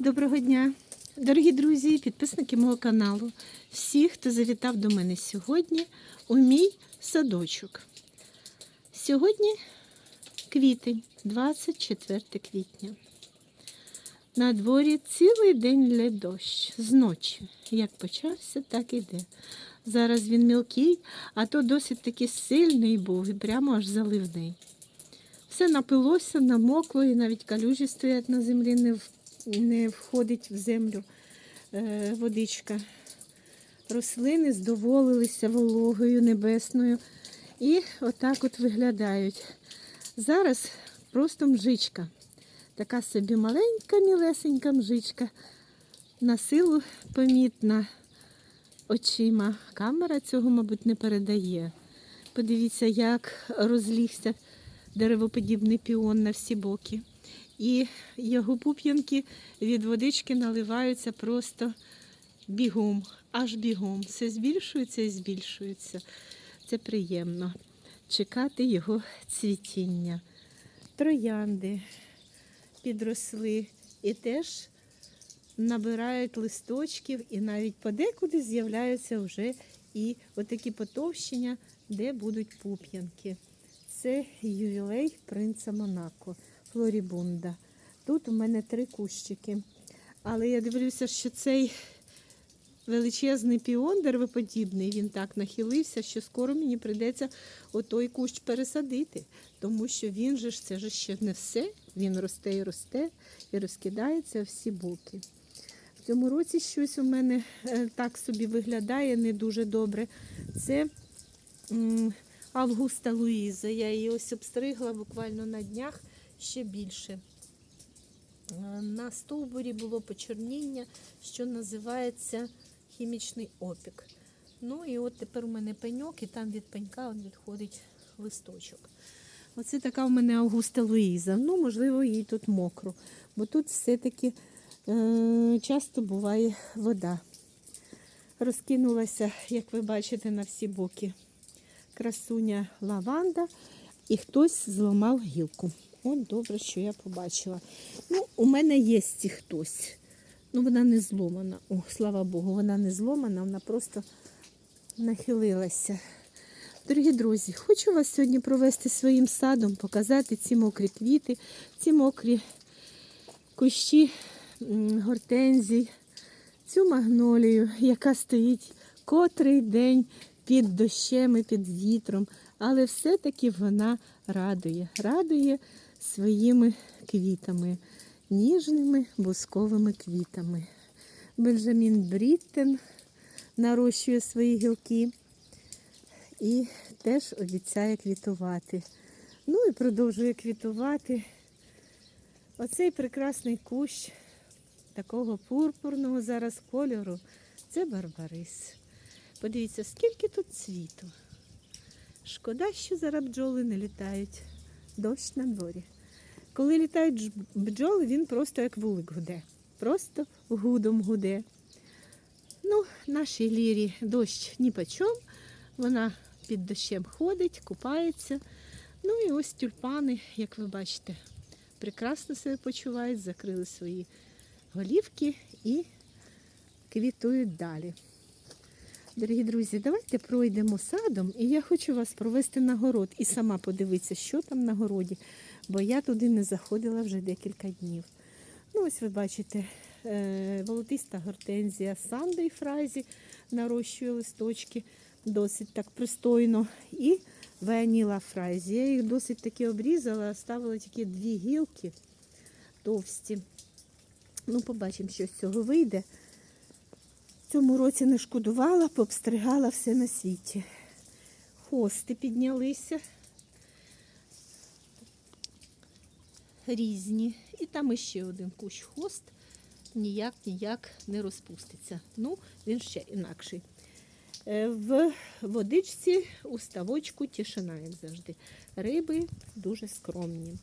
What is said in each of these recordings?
Доброго дня, дорогі друзі, підписники мого каналу. Всі, хто завітав до мене сьогодні у мій садочок. Сьогодні квітень, 24 квітня. На дворі цілий день лє дощ з. Як почався, так і йде. Зараз він мілкий, а то досить таки сильний був і прямо аж заливний. Все напилося, намокло, і навіть калюжі стоять на землі, не, в- не входить в землю е, водичка. Рослини здоволилися вологою небесною і отак от виглядають. Зараз просто мжичка. Така собі маленька, мілесенька мжичка. На силу помітна очима. Камера цього, мабуть, не передає. Подивіться, як розлігся деревоподібний піон на всі боки. І його пуп'янки від водички наливаються просто бігом, аж бігом. Все збільшується і збільшується. Це приємно чекати його цвітіння. Троянди підросли і теж набирають листочків, і навіть подекуди з'являються вже і отакі потовщення, де будуть пуп'янки. Це ювілей принца Монако, Флорібунда. Тут у мене три кущики. Але я дивлюся, що цей величезний піон деревоподібний, він так нахилився, що скоро мені прийдеться отой кущ пересадити. Тому що він же ж це ж ще не все. Він росте і росте і розкидається всі боки. В цьому році щось у мене е, так собі виглядає не дуже добре. Це Августа Луїза. Я її ось обстригла буквально на днях ще більше. Е, На стовбурі було почорніння, що називається хімічний опік. Ну і от тепер у мене пеньок, і там від пенька відходить листочок. Оце така в мене Августа Луїза. Ну, можливо, їй тут мокро, бо тут все-таки е- часто буває вода. Розкинулася, як ви бачите, на всі боки красуня лаванда, і хтось зламав гілку. От добре, що я побачила. Ну, у мене є ці хтось. Ну, вона не зломана. О, слава Богу, вона не зломана, вона просто нахилилася. Дорогі друзі, хочу вас сьогодні провести своїм садом, показати ці мокрі квіти, ці мокрі кущі гортензій, цю магнолію, яка стоїть котрий день під дощем і під вітром, але все-таки вона радує, радує своїми квітами, ніжними бусковими квітами. Бенджамін Бріттен нарощує свої гілки і теж обіцяє квітувати. Ну і продовжує квітувати. Оцей прекрасний кущ такого пурпурного зараз кольору це барбарис. Подивіться, скільки тут цвіту. Шкода, що зараз бджоли не літають. Дощ на дворі. Коли літають бджоли, він просто як вулик гуде. Просто гудом гуде. Ну, нашій лірі дощ ні по чому. Вона під дощем ходить, купається. Ну і ось тюльпани, як ви бачите, прекрасно себе почувають, закрили свої голівки і квітують далі. Дорогі друзі, давайте пройдемо садом, і я хочу вас провести на город і сама подивитися, що там на городі, бо я туди не заходила вже декілька днів. Ну, ось ви бачите, е, волотиста гортензія Сандей Фразі нарощує листочки досить так пристойно. І Веаніла Фразі. Я їх досить таки обрізала, ставила тільки дві гілки товсті. Ну, побачимо, що з цього вийде. Цьому році не шкодувала, пообстригала все на світі. Хости піднялися. Різні. І там іще один кущ хост ніяк ніяк не розпуститься. Ну, він ще інакший. Е, В водичці у ставочку тишина, як завжди. Риби дуже скромні.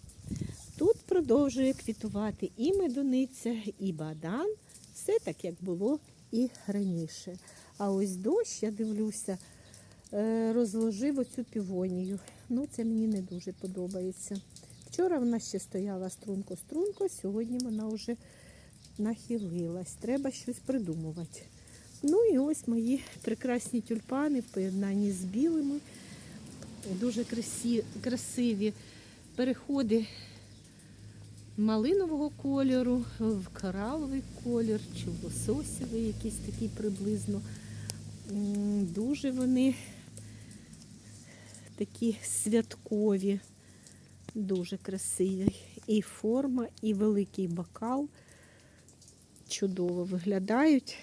Тут продовжує квітувати і медуниця, і бадан. Все так, як було і раніше. А ось дощ, я дивлюся, е, розложив оцю півонію. Ну, це мені не дуже подобається. Вчора вона ще стояла струнко-струнко, сьогодні вона вже нахилилась. Треба щось придумувати. Ну і ось мої прекрасні тюльпани в поєднанні з білими. Дуже красиві переходи малинового кольору в кораловий колір чи в лососєвий, якийсь такий приблизно. Дуже вони такі святкові, дуже красиві. І форма, і великий бокал чудово виглядають.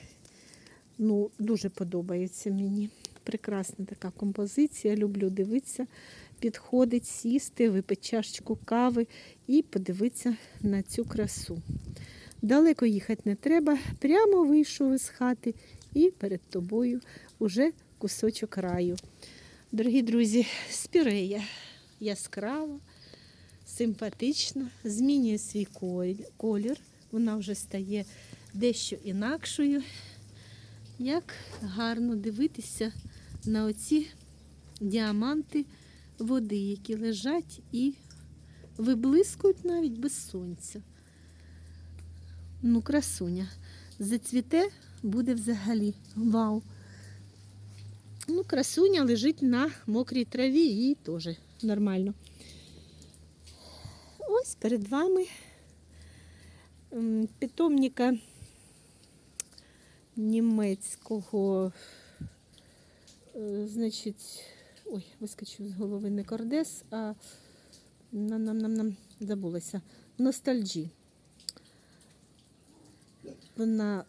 Ну, дуже подобається мені. Прекрасна така композиція. Люблю дивитися. Підходить сісти, випити чашечку кави і подивитися на цю красу. Далеко їхати не треба. Прямо вийшов із хати і перед тобою уже кусочок раю. Дорогі друзі, спірея яскрава, симпатична, змінює свій колір. Вона вже стає дещо інакшою. Як гарно дивитися на оці діаманти води, які лежать і виблискують навіть без сонця. Ну, красуня. Зацвіте буде взагалі. Вау. Ну, красуня лежить на мокрій траві і теж нормально. Ось перед вами питомника німецького, е, значить, ой, вискочив з голови не кордес, а нам нам нам нам забулася. Ностальджі. Вона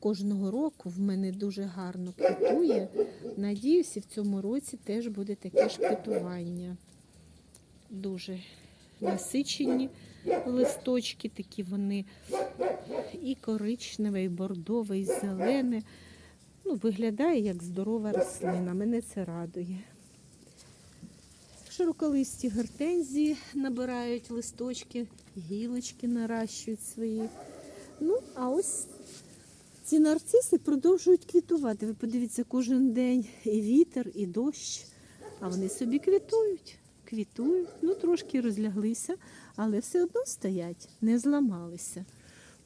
кожного року в мене дуже гарно квітує. Надіюся, в цьому році теж буде таке ж квітування. Дуже насичені листочки, такі вони і коричневе, і бордове, і зелене. Ну, виглядає як здорова рослина. Мене це радує. Широколисті гортензії набирають листочки, гілочки наращують свої. Ну, а ось ці нарциси продовжують квітувати. Ви подивіться, кожен день і вітер, і дощ, а вони собі квітують. Квітують, ну трошки розляглися, але все одно стоять, не зламалися.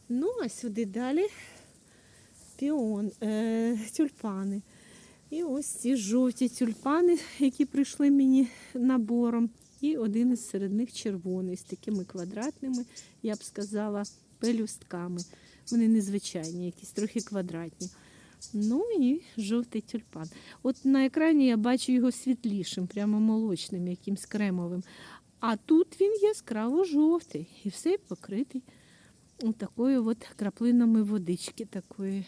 Ну, а сюди далі піон, е, тюльпани. І ось ці жовті тюльпани, які прийшли мені набором. І один із серед них червоний, з такими квадратними, я б сказала, пелюстками. Вони незвичайні, якісь трохи квадратні. Ну і жовтий тюльпан. От на екрані я бачу його світлішим, прямо молочним, якимсь кремовим. А тут він яскраво жовтий і все покритий такою от краплинами водички такої.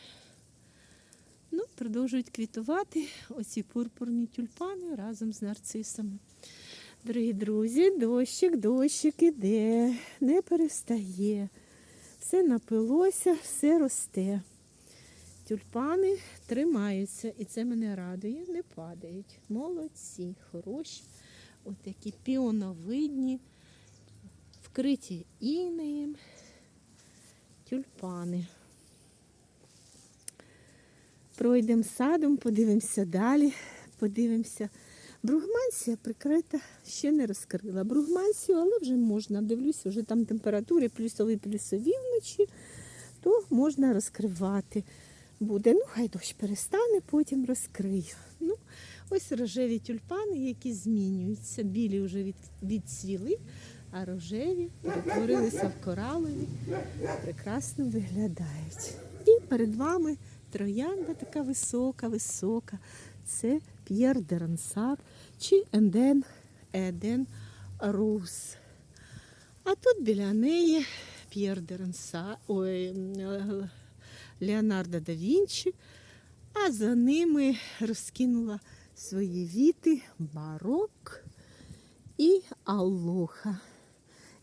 Ну, продовжують квітувати оці пурпурні тюльпани разом з нарцисами. Дорогі друзі, дощик, дощик іде, не перестає. Все напилося, все росте. Тюльпани тримаються, і це мене радує, не падають. Молодці, хороші, от піоновидні, вкриті інеєм тюльпани. Пройдемо садом, подивимося далі, подивимося. Бругмансія прикрита, ще не розкрила. Бругмансію, але вже можна. Дивлюся, вже там температури плюсові плюсові вночі, то можна розкривати буде. Ну, хай дощ перестане, потім розкрию. Ну, ось рожеві тюльпани, які змінюються. Білі вже від, відцвіли, а рожеві перетворилися в коралові, прекрасно виглядають. І перед вами троянда така висока, висока. Це П'єр де Рансар чи Енден Еден Рус. А тут біля неї П'єр де Рансар, ой, е, Леонардо да Вінчі, а за ними розкинула свої віти барок і Алоха.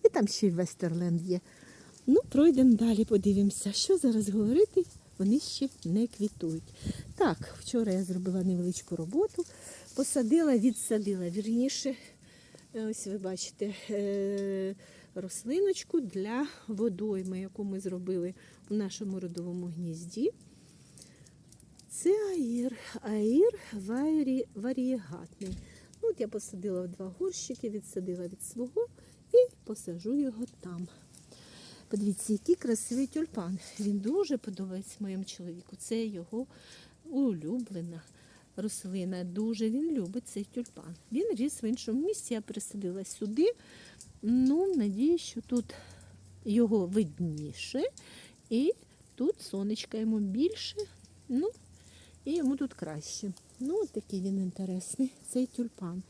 І там ще й Вестерленд є. Ну, пройдемо далі, подивимося, що зараз говорити, вони ще не квітують. Так, вчора я зробила невеличку роботу, посадила, відсадила вірніше. Ось ви бачите е, рослиночку для водойми, яку ми зробили у нашому родовому гнізді. Це аїр, аїр варі, варієгатний. Ну, От я посадила в два горщики, відсадила від свого і посажу його там. Подивіться, який красивий тюльпан. Він дуже подобається моєму чоловіку. Це його улюблена рослина. Дуже він любить цей тюльпан. Він ріс в іншому місці. Я пересадила сюди. Ну, надіюсь, що тут його видніше. І тут сонечка йому більше. Ну, і йому тут краще. Ну, такий він інтересний, цей тюльпан.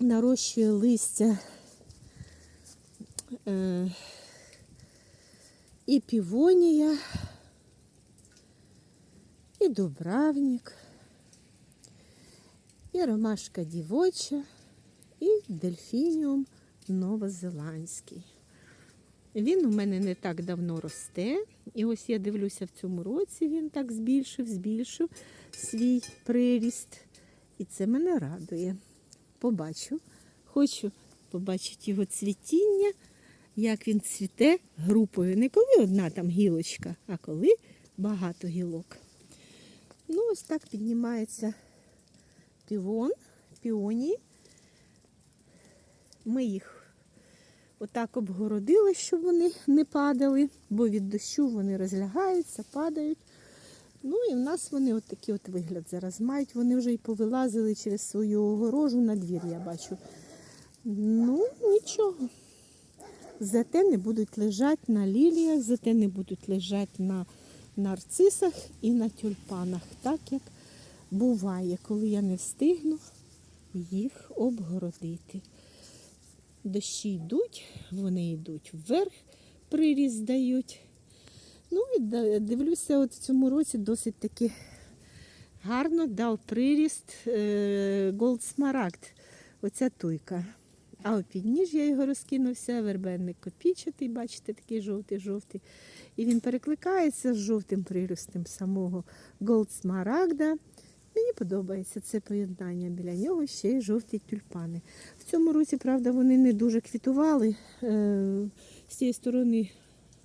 Нарощує листя е, і півонія, і дубравник, і ромашка дівоча, і дельфініум новозеландський. Він у мене не так давно росте. І ось я дивлюся, в цьому році він так збільшив, збільшив свій приріст. І це мене радує. Побачу. Хочу побачити його цвітіння, як він цвіте групою. Не коли одна там гілочка, а коли багато гілок. Ну, ось так піднімається півон, піонії. Ми їх отак обгородили, щоб вони не падали, бо від дощу вони розлягаються, падають. Ну і в нас вони от такий от вигляд зараз мають. Вони вже й повилазили через свою огорожу на двір, я бачу. Ну, нічого. Зате не будуть лежати на ліліях, зате не будуть лежати на нарцисах і на тюльпанах, так як буває, коли я не встигну їх обгородити. Дощі йдуть, вони йдуть вверх, приріст дають. Ну і дивлюся, от в цьому році досить таки гарно дав приріст е, Smaragd, оця туйка. А у підніжжя його розкинувся, вербенник копічатий, бачите, такий жовтий-жовтий. І він перекликається з жовтим приростом самого Smaragda. Мені подобається це поєднання. Біля нього ще й жовті тюльпани. В цьому році, правда, вони не дуже квітували. Е, З цієї сторони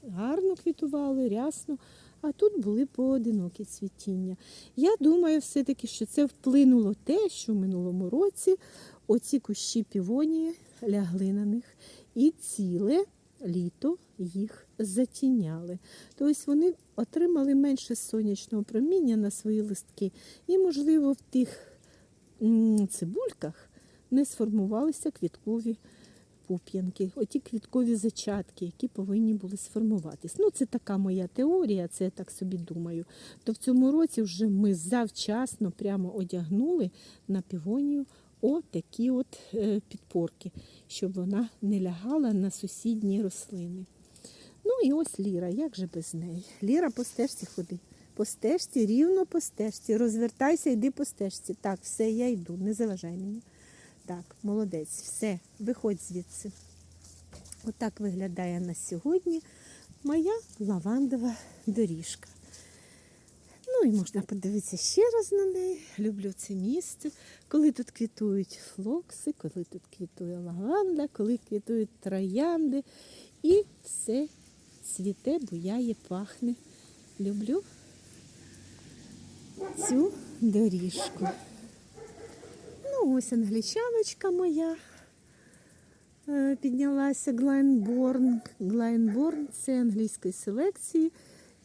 гарно квітували, рясно, а тут були поодинокі цвітіння. Я думаю, все-таки, що це вплинуло те, що в минулому році оці кущі півонії лягли на них і ціле літо їх затіняли. Тобто вони отримали менше сонячного проміння на свої листки. І, можливо, в тих цибульках не сформувалися квіткові пуп'янки, оті квіткові зачатки, які повинні були сформуватись. Ну, це така моя теорія, це я так собі думаю. То в цьому році вже ми завчасно прямо одягнули на півонію отакі от е, підпорки, щоб вона не лягала на сусідні рослини. Ну і ось Ліра, як же без неї? Ліра по стежці ходи. По стежці, рівно по стежці. Розвертайся, йди по стежці. Так, все, я йду, не заважай мені. Так, молодець, все, виходь звідси. Отак виглядає на сьогодні моя лавандова доріжка. І можна подивитися ще раз на неї. Люблю це місце, коли тут квітують флокси, коли тут квітує лаванда, коли квітують троянди. І все цвіте, буяє, пахне. Люблю цю доріжку. Ну, ось англічаночка моя е, піднялася Глайнборн. Глайнборн це англійської селекції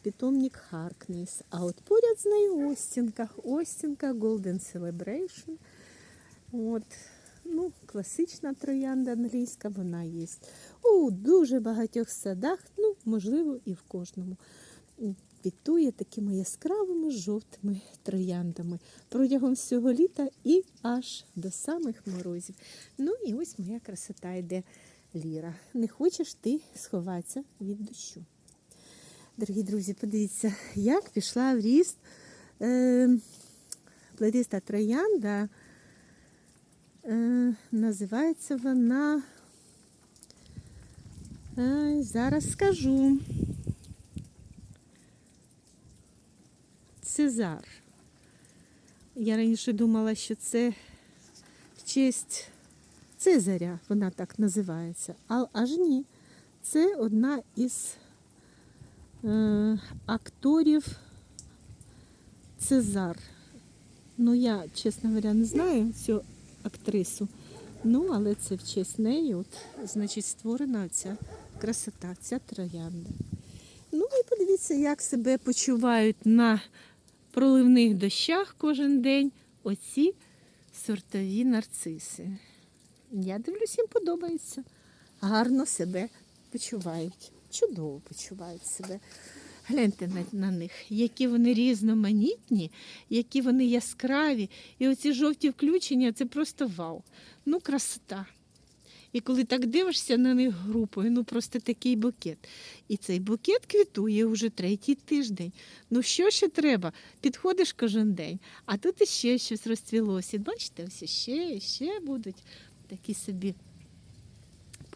питомник Харкнес. А от поряд з нею Остінка. Остінка Golden Celebration. От. Ну, класична троянда англійська, вона є у дуже багатьох садах, ну, можливо, і в кожному. Квітує такими яскравими жовтими трояндами протягом всього літа і аж до самих морозів. Ну і ось моя красота йде Ліра. Не хочеш ти сховатися від дощу. Дорогі друзі, подивіться, як пішла в ріст е, плетиста троянда. Е, називається вона. Ай, зараз скажу. Цезар. Я раніше думала, що це в честь Цезаря, вона так називається. А, аж ні. Це одна із е, акторів Цезар. Ну, я, чесно говоря, не знаю цю актрису. Ну, але це в честь неї, от, значить, створена ця красота, ця троянда. Ну і подивіться, як себе почувають на проливних дощах кожен день оці сортові нарциси. Я дивлюсь, їм подобається. Гарно себе почувають. Чудово почувають себе. Гляньте на, на них, які вони різноманітні, які вони яскраві. І оці жовті включення це просто вау. Ну, красота. І коли так дивишся на них групою, ну просто такий букет. І цей букет квітує вже третій тиждень. Ну що ще треба? Підходиш кожен день, а тут іще щось розцвілося. Бачите, ось ще, ще будуть такі собі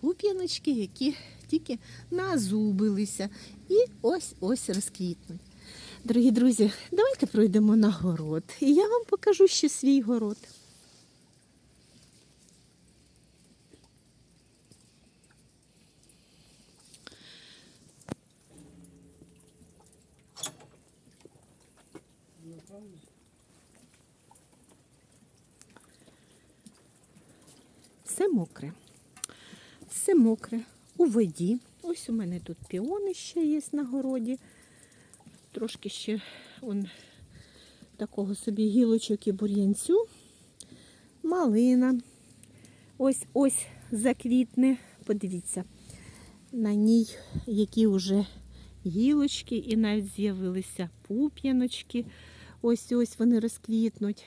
пуп'яночки, які тільки назубилися і ось ось розквітнуть. Дорогі друзі, давайте пройдемо на город. І я вам покажу ще свій город. Все мокре. Все мокре у воді. Ось у мене тут піони ще є на городі. Трошки ще он, такого собі гілочок і бур'янцю. Малина. Ось ось заквітне. Подивіться, на ній які вже гілочки, і навіть з'явилися пуп'яночки. Ось ось вони розквітнуть.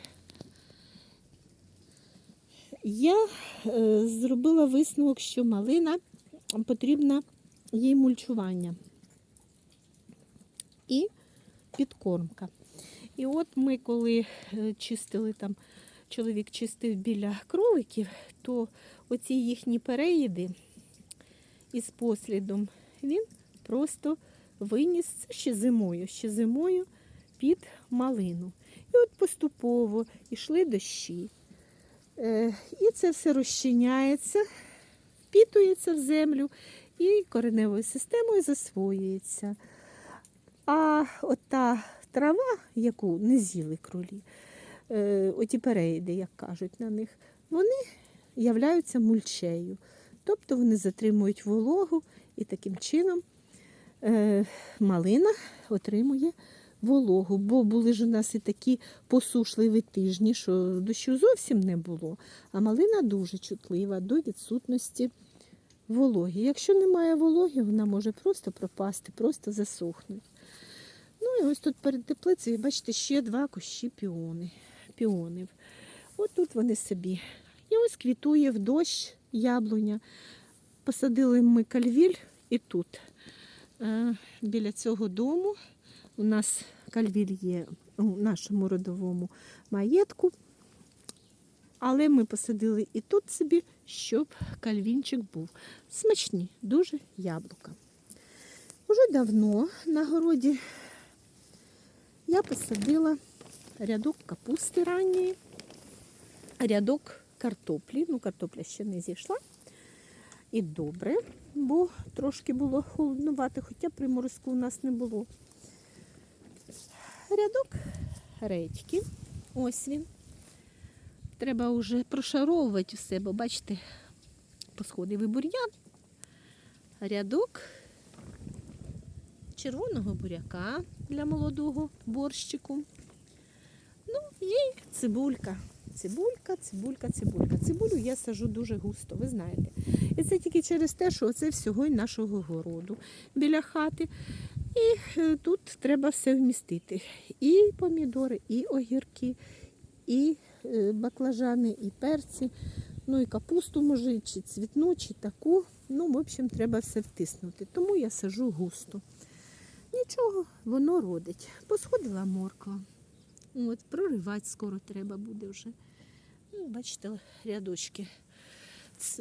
Я е, зробила висновок, що малина потрібна їй мульчування і підкормка. І от ми, коли е, чистили там, чоловік чистив біля кроликів, то оці їхні переїди із послідом він просто виніс ще зимою, ще зимою під малину. І от поступово йшли дощі. Е, І це все розчиняється, впітується в землю і кореневою системою засвоюється. А ота трава, яку не з'їли кролі, е, оті перейди, як кажуть на них, вони являються мульчею. Тобто вони затримують вологу і таким чином е, малина отримує вологу, бо були ж у нас і такі посушливі тижні, що дощу зовсім не було. А малина дуже чутлива до відсутності вологи. Якщо немає вологи, вона може просто пропасти, просто засохнути. Ну і ось тут перед теплицею, бачите, ще два кущі піони, піонів. От тут вони собі. І ось квітує в дощ яблуня. Посадили ми кальвіль і тут. Е, Біля цього дому у нас кальвіль є у нашому родовому маєтку. Але ми посадили і тут собі, щоб кальвінчик був. Смачні, дуже яблука. Уже давно на городі я посадила рядок капусти ранньої, рядок картоплі. Ну, картопля ще не зійшла. І добре, бо трошки було холоднувати, хоча приморозку у нас не було. Рядок редьки. Ось він. Треба вже прошаровувати все, бо бачите, посходив і бур'ян. Рядок червоного буряка для молодого борщику. Ну і цибулька. Цибулька, цибулька, цибулька. Цибулю я сажу дуже густо, ви знаєте. І це тільки через те, що це всього й нашого городу біля хати. І е, тут треба все вмістити. І помідори, і огірки, і е, баклажани, і перці. Ну і капусту може, чи цвітну, чи таку. Ну, в общем, треба все втиснути. Тому я сажу густо. Нічого, воно родить. Посходила морква. От, проривати скоро треба буде вже. Ну, бачите, рядочки.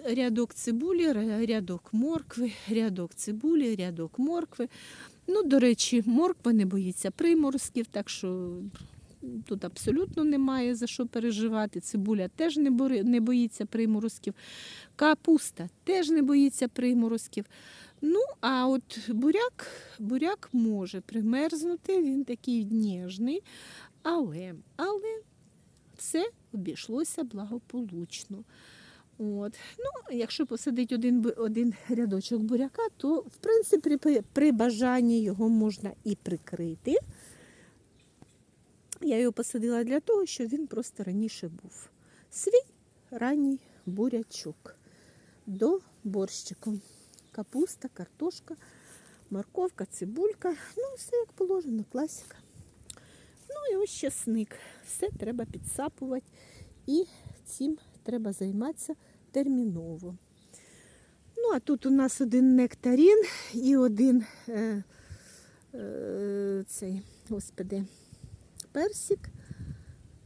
Рядок цибулі, рядок моркви, рядок цибулі, рядок моркви. Ну, до речі, морква не боїться приморозків, так що тут абсолютно немає за що переживати. Цибуля теж не боїться приморозків. Капуста теж не боїться приморозків. Ну, а от буряк, буряк може примерзнути, він такий ніжний, але, але все обійшлося благополучно. От. Ну, якщо посадити один, один рядочок буряка, то в принципі при, при бажанні його можна і прикрити. Я його посадила для того, щоб він просто раніше був. Свій ранній бурячок до борщику. Капуста, картошка, морковка, цибулька. Ну, все як положено, класика. Ну і ось часник. Все треба підсапувати. І цим треба займатися терміново. Ну, а тут у нас один нектарін і один е, е, цей, господи, персик.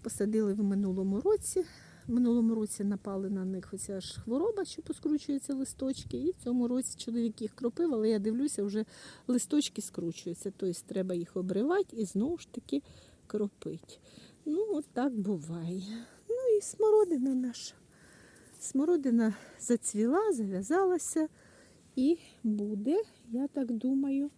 Посадили в минулому році. В минулому році напали на них оця ж хвороба, що поскручуються листочки. І в цьому році чоловік їх кропив, але я дивлюся, вже листочки скручуються. Тобто треба їх обривати і знову ж таки кропити. Ну, от так буває. Ну і смородина наша. Смородина зацвіла, зав'язалася і буде, я так думаю,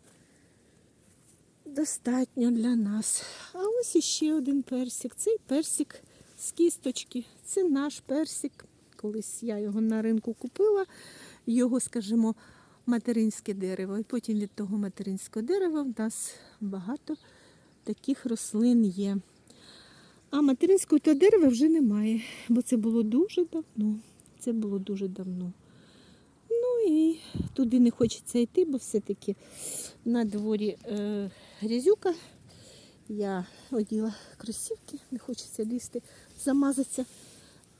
достатньо для нас. А ось іще один персик. Цей персик з кісточки. Це наш персик. Колись я його на ринку купила, його, скажімо, материнське дерево. І потім від того материнського дерева в нас багато таких рослин є. А материнського дерева вже немає, бо це було дуже давно. Це було дуже давно. Ну і туди не хочеться йти, бо все-таки на дворі е, грязюка. Я оділа кросівки, не хочеться лізти, замазатися.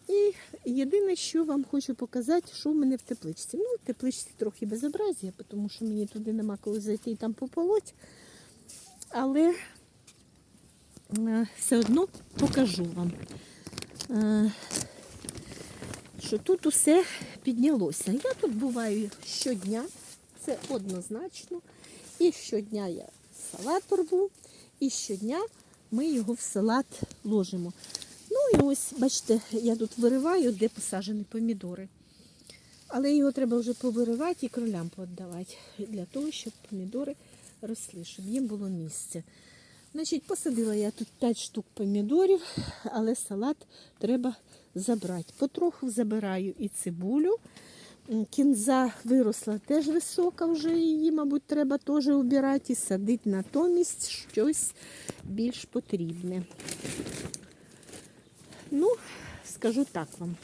І єдине, що вам хочу показати, що в мене в тепличці. Ну, в тепличці трохи безобразія, тому що мені туди нема коли зайти і там пополоть. Але е, все одно покажу вам, е, що тут усе піднялося. Я тут буваю щодня, це однозначно. І щодня я салат рву, і щодня ми його в салат ложимо. Ну і ось, бачите, я тут вириваю, де посаджені помідори. Але його треба вже повиривати і кролям пооддавати, для того, щоб помідори росли, щоб їм було місце. Значить, посадила я тут 5 штук помідорів, але салат треба забрати. Потроху забираю і цибулю. Кінза виросла теж висока, вже її, мабуть, треба теж убирати і садити натомість щось більш потрібне. Ну, скажу так вам.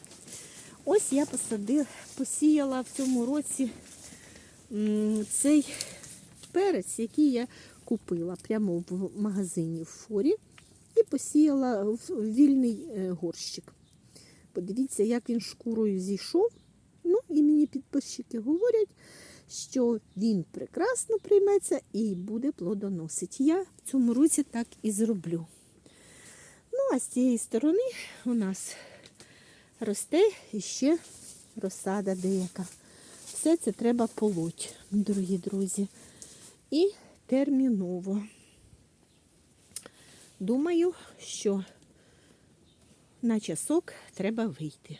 Ось я посадила, посіяла в цьому році цей перець, який я купила прямо в магазині в форі, і посіяла в вільний е, горщик. Подивіться, як він шкурою зійшов. Ну, і мені підписчики говорять, що він прекрасно прийметься і буде плодоносити. Я в цьому році так і зроблю. Ну, а з цієї сторони у нас росте іще розсада деяка. Все це треба полоть, дорогі друзі. І терміново. Думаю, що на часок треба вийти.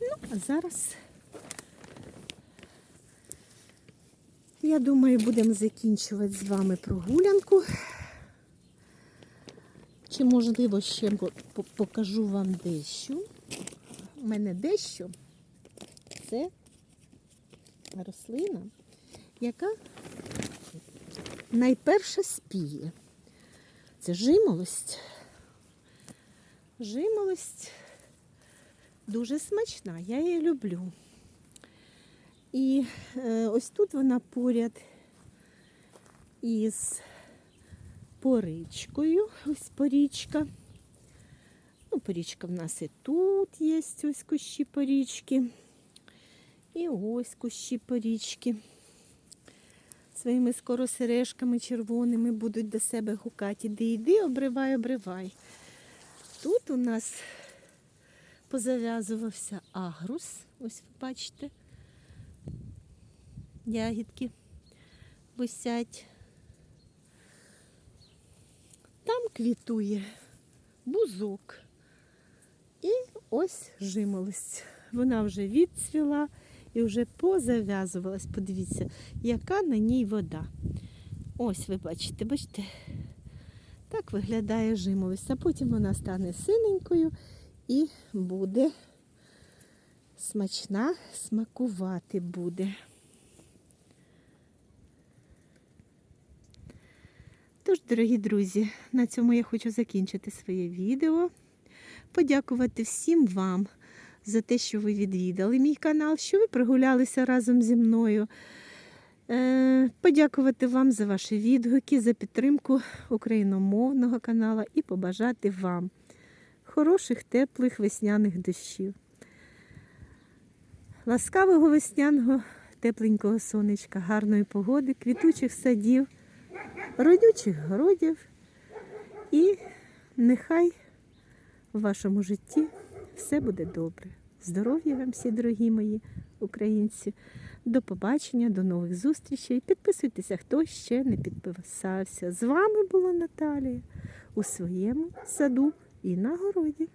Ну, а зараз, я думаю, будемо закінчувати з вами прогулянку. Чи можливо ще по- по- покажу вам дещо. У мене дещо це рослина, яка найперше спіє. Це жимолость. Жимолость дуже смачна, я її люблю. І е, ось тут вона поряд із порічкою. Ось порічка. Ну, порічка в нас і тут є ось кущі порічки. І ось кущі порічки. Своїми скоро сережками червоними будуть до себе гукати. Іди, іди, обривай, обривай. Тут у нас позав'язувався агрус. Ось ви бачите. Ягідки висять. Там квітує бузок. І ось жимолость. Вона вже відцвіла і вже позав'язувалась. Подивіться, яка на ній вода. Ось ви бачите, бачите, так виглядає жимолость, а потім вона стане синенькою і буде смачна, смакувати буде. Тож, дорогі друзі, на цьому я хочу закінчити своє відео. Подякувати всім вам за те, що ви відвідали мій канал, що ви прогулялися разом зі мною. Е, Подякувати вам за ваші відгуки, за підтримку україномовного каналу і побажати вам хороших, теплих весняних дощів. Ласкавого весняного, тепленького сонечка, гарної погоди, квітучих садів, родючих городів. І нехай в вашому житті все буде добре. Здоров'я вам всі, дорогі мої українці. До побачення, до нових зустрічей. Підписуйтеся, хто ще не підписався. З вами була Наталія у своєму саду і на городі.